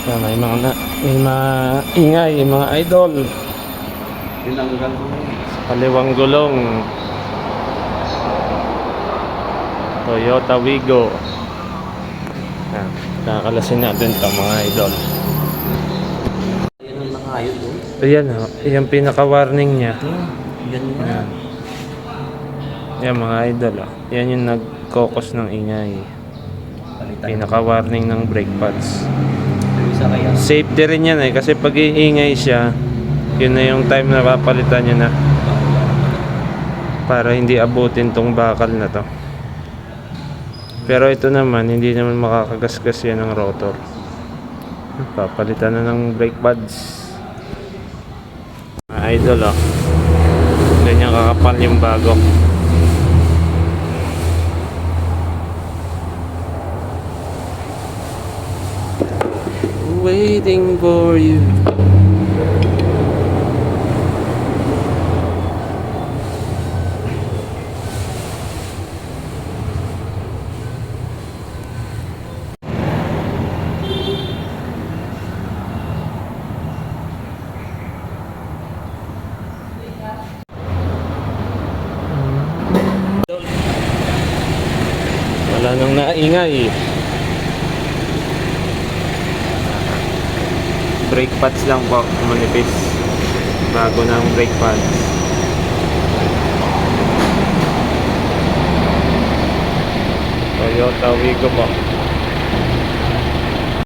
Yan, may mga, na, may mga ingay, mga idol. Tinanggal mo. Kaliwang gulong. Toyota Wigo. Yan, kakalasin natin ito mga idol. Yan ang nakayot oh. Ayan o, yung pinaka-warning niya. Yan nga. Yan. Yan mga idol o. Yan yung nag-cocos ng ingay. Pinaka-warning ng brake pads. Kaya. Safety rin yan eh, kasi pag iingay siya, yun na yung time na papalitan niya na para hindi abutin tong bakal na to. Pero ito naman, hindi naman makakagasgas yan ng rotor. Papalitan na ng brake pads. Idol oh. Ganyan kakapal yung bago. Waiting for you. Wala nang naingay. Brake pads lang po, manipis. Bago ng brake pads. Toyota Wigo po.